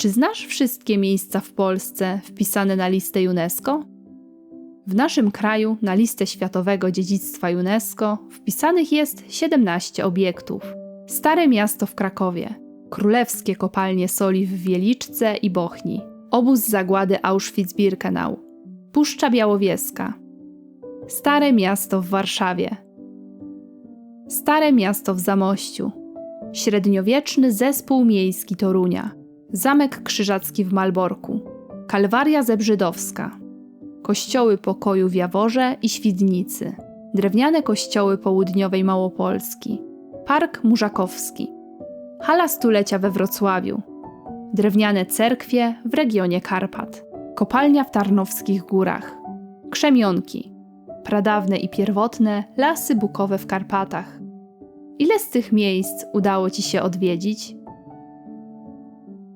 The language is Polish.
Czy znasz wszystkie miejsca w Polsce wpisane na listę UNESCO? W naszym kraju na listę Światowego Dziedzictwa UNESCO wpisanych jest 17 obiektów. Stare miasto w Krakowie, królewskie kopalnie soli w Wieliczce i Bochni, obóz zagłady Auschwitz-Birkenau, Puszcza Białowieska, Stare miasto w Warszawie, Stare miasto w Zamościu, średniowieczny zespół miejski Torunia, Zamek Krzyżacki w Malborku, Kalwaria Zebrzydowska, kościoły pokoju w Jaworze i Świdnicy, drewniane kościoły południowej Małopolski, Park Murzakowski, hala stulecia we Wrocławiu, drewniane cerkwie w regionie Karpat, kopalnia w Tarnowskich Górach, krzemionki, pradawne i pierwotne lasy bukowe w Karpatach. Ile z tych miejsc udało Ci się odwiedzić?